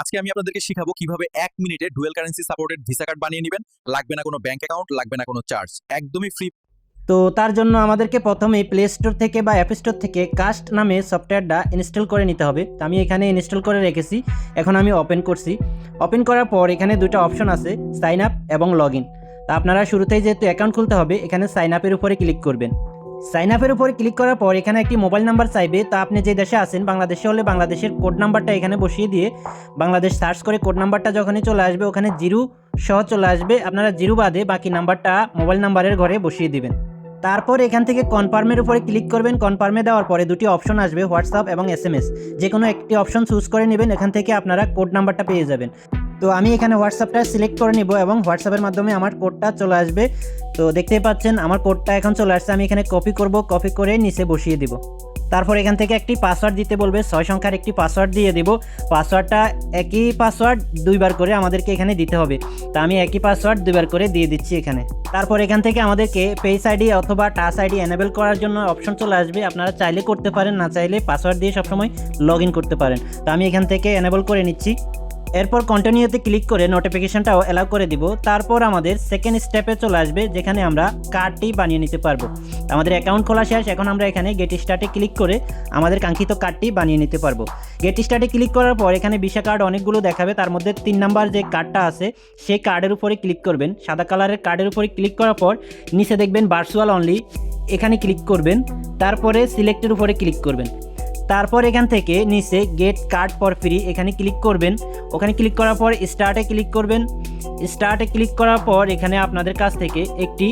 আজকে আমি আপনাদেরকে শিখাবো কীভাবে এক মিনিটে dual currency supported Visa card বানিয়ে নেবেন। লাগবে না কোনো ব্যাংক অ্যাকাউন্ট লাগবে না কোনো চার্জ একদমই ফ্রি তো তার জন্য আমাদেরকে প্রথমে প্লে স্টোর থেকে বা অ্যাপ স্টোর থেকে কাস্ট নামে সফটওয়্যারটা ইনস্টল করে নিতে হবে। তো আমি এখানে ইনস্টল করে রেখেছি। এখন আমি ওপেন করছি। ওপেন করার পর এখানে দুটো অপশন আছে সাইন আপ এবং লগ ইন তা আপনারা শুরুতেই যেহেতু অ্যাকাউন্ট খুলতে হবে, এখানে সাইন আপের উপরে ক্লিক করবেন। সাইন আপের উপরে ক্লিক করার পর এখানে একটি মোবাইল নাম্বার চাইবে। তা আপনি যে দেশে আছেন, বাংলাদেশে হলে বাংলাদেশের কোড নাম্বারটা এখানে বসিয়ে দিয়ে বাংলাদেশ সার্চ করে কোড নাম্বারটা যখনই চলে আসবে, ওখানে জিরো সহ চলে আসবে। আপনারা জিরো বাদে বাকি নাম্বারটা মোবাইল নাম্বারের ঘরে বসিয়ে দিবেন। তারপর এখান থেকে কনফার্মের উপরে ক্লিক করবেন। কনফার্মে দেওয়ার পরে দুটি অপশন আসবে, হোয়াটসঅ্যাপ এবং এস এম এস। যে কোনো একটি অপশন চুজ করে নেবেন। এখান থেকে আপনারা কোড নাম্বারটা পেয়ে যাবেন। তো আমি এখানে হোয়াটসঅ্যাপটা সিলেক্ট করে নিব এবং হোয়াটসঅ্যাপের মাধ্যমে আমার কোডটা চলে আসবে। তো দেখতেই পাচ্ছেন, আমার কোডটা এখন চলে আসছে, আমি এখানে কপি করব কপি করে নিচে বসিয়ে দিব। তারপর এখান থেকে একটি পাসওয়ার্ড দিতে বলবে, ছয় সংখ্যার একটি পাসওয়ার্ড দিয়ে দেব। পাসওয়ার্ডটা একই পাসওয়ার্ড দুইবার করে আমাদেরকে এখানে দিতে হবে। তা আমি একই পাসওয়ার্ড দুইবার করে দিয়ে দিচ্ছি এখানে। তারপর এখান থেকে আমাদেরকে পেজ আইডি অথবা টাচ আইডি এনেবল করার জন্য অপশন চলে আসবে। আপনারা চাইলে করতে পারেন, না চাইলে পাসওয়ার্ড দিয়ে সবসময় লগ ইন করতে পারেন। তো আমি এখান থেকে এনেবল করে নিচ্ছি। এরপর কন্টিনিউতে ক্লিক করে নোটিফিকেশনটাও অ্যালাউ করে দিব। তারপর আমাদের সেকেন্ড স্টেপে চলে আসবে, যেখানে আমরা কার্ডটি বানিয়ে নিতে পারব। আমাদের অ্যাকাউন্ট খোলা শেষ, এখন আমরা এখানে গেট স্টার্টে ক্লিক করে আমাদের কাঙ্ক্ষিত কার্ডটি বানিয়ে নিতে পারব। গেট স্টার্টে ক্লিক করার পর এখানে ভিসা কার্ড অনেকগুলো দেখাবে, তার মধ্যে তিন নাম্বার যে কার্ডটা আছে সেই কার্ডের উপরে ক্লিক করবেন। সাদা কালারের কার্ডের উপরে ক্লিক করার পর নিচে দেখবেন ভার্চুয়াল অনলি এখানে ক্লিক করবেন। তারপরে সিলেক্টের উপরে ক্লিক করবেন। তারপর এখান থেকে নিচে গেট কার্ড ফর ফ্রি এখানে ক্লিক করবেন। ওখানে ক্লিক করার পর স্টার্টে ক্লিক করবেন। স্টার্টে ক্লিক করার পর এখানে আপনাদের কাছ থেকে একটি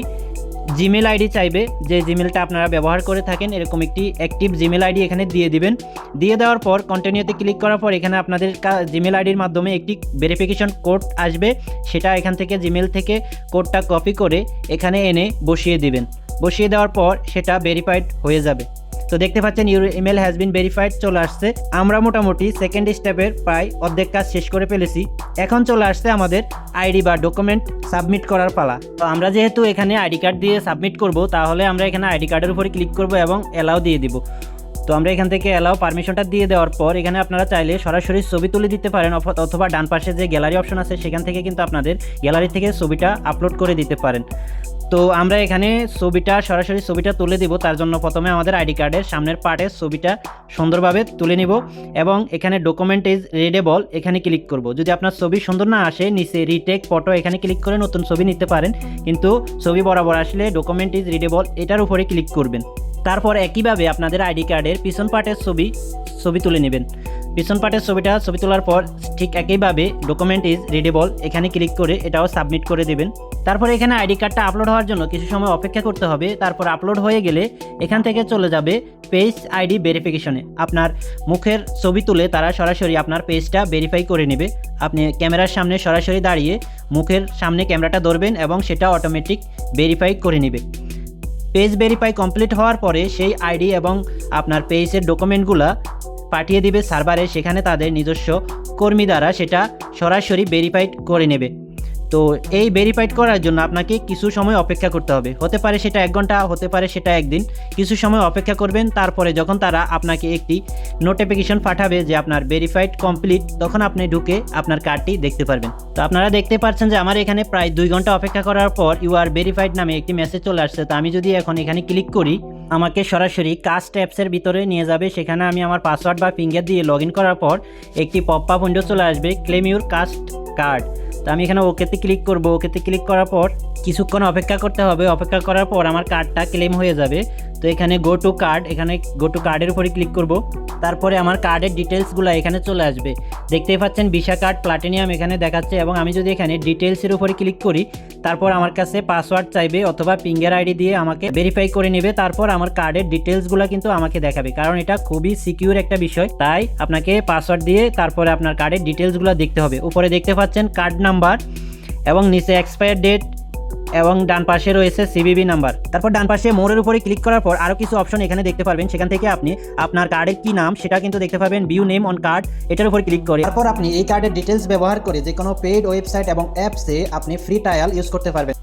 জিমেল আইডি চাইবে। যে জিমেলটা আপনারা ব্যবহার করে থাকেন, এরকম একটি অ্যাক্টিভ জিমেল আইডি এখানে দিয়ে দিবেন। দিয়ে দেওয়ার পর কন্টিনিউতে ক্লিক করার পর এখানে আপনাদের জিমেল আইডির মাধ্যমে একটি ভেরিফিকেশন কোড আসবে। সেটা এখান থেকে জিমেল থেকে কোডটা কপি করে এখানে এনে বসিয়ে দিবেন। বসিয়ে দেওয়ার পর সেটা ভেরিফাইড হয়ে যাবে। তো দেখতে পাচ্ছেন your email has been verified চলে আসছে। আমরা মোটামুটি সেকেন্ড স্টেপের প্রায় অর্ধেক কাজ শেষ করে ফেলেছি। এখন চলে আসছে আমাদের আইডি বা ডকুমেন্ট সাবমিট করার পালা। তো আমরা যেহেতু এখানে আইডি কার্ড দিয়ে সাবমিট করব, তাহলে আমরা এখানে আইডি কার্ডের উপরে ক্লিক করব এবং অ্যালাউ দিয়ে দিব। তো আমরা এখান থেকে অ্যালাউ পারমিশনটা দিয়ে দেওয়ার পর, এখানে আপনারা চাইলে সরাসরি ছবি তুলে দিতে পারেন, অথ- অথবা ডান পাশে যে গ্যালারি অপশন আছে, সেখান থেকে কিন্তু আপনাদের গ্যালারি থেকে ছবিটা আপলোড করে দিতে পারেন। তো আমরা এখানে ছবিটা, সরাসরি ছবিটা তুলে দিব। তার জন্য প্রথমে আমাদের আইডি কার্ডের সামনের পার্টের ছবিটা সুন্দরভাবে তুলে নিব এবং এখানে ডকুমেন্ট ইজ রিডেবল এখানে ক্লিক করব। যদি আপনার ছবি সুন্দর না আসে, নিচে রিটেক ফটো এখানে ক্লিক করে নতুন ছবি নিতে পারেন। কিন্তু ছবি বরাবর আসলে ডকুমেন্ট ইজ রিডেবল এটার উপরে ক্লিক করবেন। তারপর একইভাবে আপনাদের আইডি কার্ডের পিছন পার্টের ছবি ছবি তুলে নেবেন। পিছন পার্টের ছবিটা, ছবি তোলার পর ঠিক একইভাবে ডকুমেন্ট ইজ রিডেবল এখানে ক্লিক করে এটাও সাবমিট করে দেবেন। তারপরে এখানে আইডি কার্ডটা আপলোড হওয়ার জন্য কিছু সময় অপেক্ষা করতে হবে। তারপর আপলোড হয়ে গেলে এখান থেকে চলে যাবে পেজ আইডি ভেরিফিকেশনে আপনার মুখের ছবি তুলে তারা সরাসরি আপনার পেজটা ভেরিফাই করে নেবে। আপনি ক্যামেরার সামনে সরাসরি দাঁড়িয়ে মুখের সামনে ক্যামেরাটা ধরবেন এবং সেটা অটোমেটিক ভেরিফাই করে নেবে। পেজ ভেরিফাই কমপ্লিট হওয়ার পরে সেই আইডি এবং আপনার পেজের ডকুমেন্টগুলো পাঠিয়ে দিবে সার্ভারে, সেখানে তাদের নিজস্ব কর্মী দ্বারা সেটা সরাসরি ভেরিফাইড করে নেবে। তো এই ভেরিফাইড করার জন্য আপনাকে কিছু সময় অপেক্ষা করতে হবে। হতে পারে সেটা এক ঘণ্টা, হতে পারে সেটা একদিন। কিছু সময় অপেক্ষা করবেন, তারপরে যখন তারা আপনাকে একটি নোটিফিকেশন পাঠাবে যে আপনার ভেরিফাইড কমপ্লিট তখন আপনি ঢুকে আপনার কার্ডটি দেখতে পারবেন। তো আপনারা দেখতে পাচ্ছেন যে আমার এখানে প্রায় দুই ঘণ্টা অপেক্ষা করার পর ইউ আর ভেরিফাইড নামে একটি মেসেজ চলে আসছে। তো আমি যদি এখন এখানে ক্লিক করি আমাকে সরাসরি কাস্ট অ্যাপসের ভিতরে নিয়ে যাবে। সেখানে আমি আমার পাসওয়ার্ড বা ফিঙ্গার দিয়ে লগ করার পর একটি পপ আপ চলে আসবে, ক্লেম ইউর কাস্ট কার্ড। তো আমি এখানে ওকেতে ক্লিক করব। ওকেতে ক্লিক করার পর কিছুক্ষণ অপেক্ষা করতে হবে। অপেক্ষা করার পর আমার কার্ডটা ক্লেম হয়ে যাবে। তো এখানে গো টু কার্ড এখানে গো টু কার্ডের উপরে ক্লিক করব। তারপরে আমার কার্ডের ডিটেলসগুলো এখানে চলে আসবে। দেখতেই পাচ্ছেন ভিসা কার্ড প্লাটিনিয়াম এখানে দেখাচ্ছে এবং আমি যদি এখানে ডিটেলসের উপরে ক্লিক করি, তারপর আমার কাছে পাসওয়ার্ড চাইবে অথবা ফিঙ্গার আইডি দিয়ে আমাকে ভেরিফাই করে নেবে, তারপর আমার কার্ডের ডিটেলসগুলো কিন্তু আমাকে দেখাবে। কারণ এটা খুবই সিকিউর একটা বিষয়। তাই আপনাকে পাসওয়ার্ড দিয়ে তারপরে আপনার কার্ডের ডিটেলসগুলো দেখতে হবে। উপরে দেখতে পাচ্ছেন কার্ড নাম্বার এবং নিচে এক্সপায়ার ডেট এবং ডান পাশে রয়েছে সিবিবি নাম্বার তারপর ডান পাশে মোড়ের উপরে ক্লিক করার পর আরও কিছু অপশন এখানে দেখতে পারবেন। সেখান থেকে আপনি আপনার কার্ডের কি নাম সেটা কিন্তু দেখতে পাবেন ভিউ নেম অন কার্ড এটার উপর ক্লিক করে। তারপর আপনি এই কার্ডের ডিটেলস ব্যবহার করে যে কোনো পেইড ওয়েবসাইট এবং অ্যাপসে আপনি ফ্রি ট্রায়াল ইউজ করতে পারবেন।